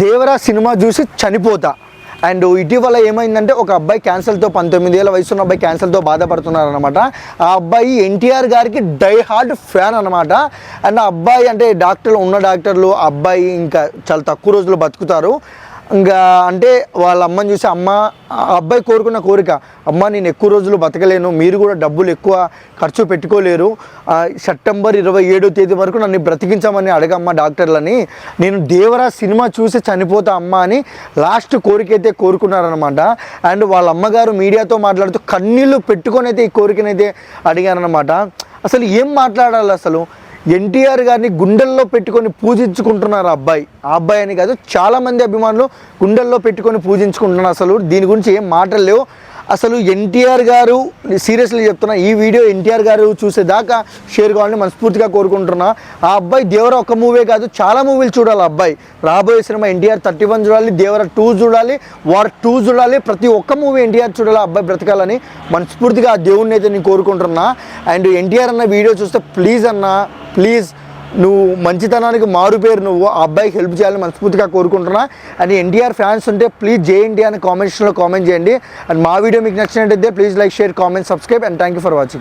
Devara cinema చూసి చనిపోతా. And ఇటీవల ఏమైందంటే ఒక అబ్బాయి క్యాన్సర్తో పంతొమ్మిది ఏళ్ళ వయసు ఉన్న అబ్బాయి క్యాన్సర్తో బాధపడుతున్నారు అనమాట ఆ అబ్బాయి ఎన్టీఆర్ గారికి డై హార్డ్ ఫ్యాన్ అనమాట అండ్ ఆ అబ్బాయి అంటే డాక్టర్లు ఉన్న డాక్టర్లు ఆ అబ్బాయి ఇంకా చాలా తక్కువ రోజులు బతుకుతారు. ఇంకా అంటే వాళ్ళ అమ్మని చూసి అమ్మ ఆ అబ్బాయి కోరుకున్న కోరిక అమ్మ నేను ఎక్కువ రోజులు బతకలేను మీరు కూడా డబ్బులు ఎక్కువ ఖర్చు పెట్టుకోలేరు. సెప్టెంబర్ ఇరవై ఏడో తేదీ వరకు నన్ను బ్రతికించమని అడగమ్మ డాక్టర్లని. నేను దేవరా సినిమా చూసి చనిపోతా అమ్మ అని లాస్ట్ కోరిక అయితే కోరుకున్నారనమాట అండ్ వాళ్ళ అమ్మగారు మీడియాతో మాట్లాడుతూ కన్నీళ్ళు పెట్టుకొని అయితే ఈ కోరికనైతే అడిగారనమాట అసలు ఏం మాట్లాడాలి అసలు? ఎన్టీఆర్ గారిని గుండెల్లో పెట్టుకొని పూజించుకుంటున్నారు ఆ అబ్బాయి. ఆ అబ్బాయి అని కాదు చాలామంది అభిమానులు గుండెల్లో పెట్టుకొని పూజించుకుంటున్నారు అసలు. దీని గురించి ఏం మాటలు లేవు. అసలు ఎన్టీఆర్ గారు సీరియస్లీ చెప్తున్నా ఈ వీడియో ఎన్టీఆర్ గారు చూసేదాకా షేర్ కావాలని మనస్ఫూర్తిగా కోరుకుంటున్నా. ఆ అబ్బాయి దేవర ఒక మూవీ కాదు చాలా మూవీలు చూడాలి అబ్బాయి. రాబోయే సినిమా ఎన్టీఆర్ థర్టీ వన్ చూడాలి దేవర టూ చూడాలి వార్ టూ చూడాలి ప్రతి ఒక్క మూవీ ఎన్టీఆర్ చూడాలి ఆ అబ్బాయి బ్రతకాలని మనస్ఫూర్తిగా ఆ దేవుడిని అయితే నేను కోరుకుంటున్నా. అండ్ ఎన్టీఆర్ అన్న వీడియో చూస్తే ప్లీజ్ అన్న ప్లీజ్ నువ్వు మంచితనానికి మారు పేరు నువ్వు ఆ అబ్బాయికి హెల్ప్ చేయాలని మనస్ఫూర్తిగా కోరుకుంటున్నా. అండ్ ఎన్టీఆర్ ఫ్యాన్స్ ఉంటే ప్లీజ్ జేఎన్టీ అని కామెంట్స్లో కామెంట్ చేయండి. అండ్ మా వీడియో మీకు నచ్చినట్టయితే please like share comment subscribe and thank you for watching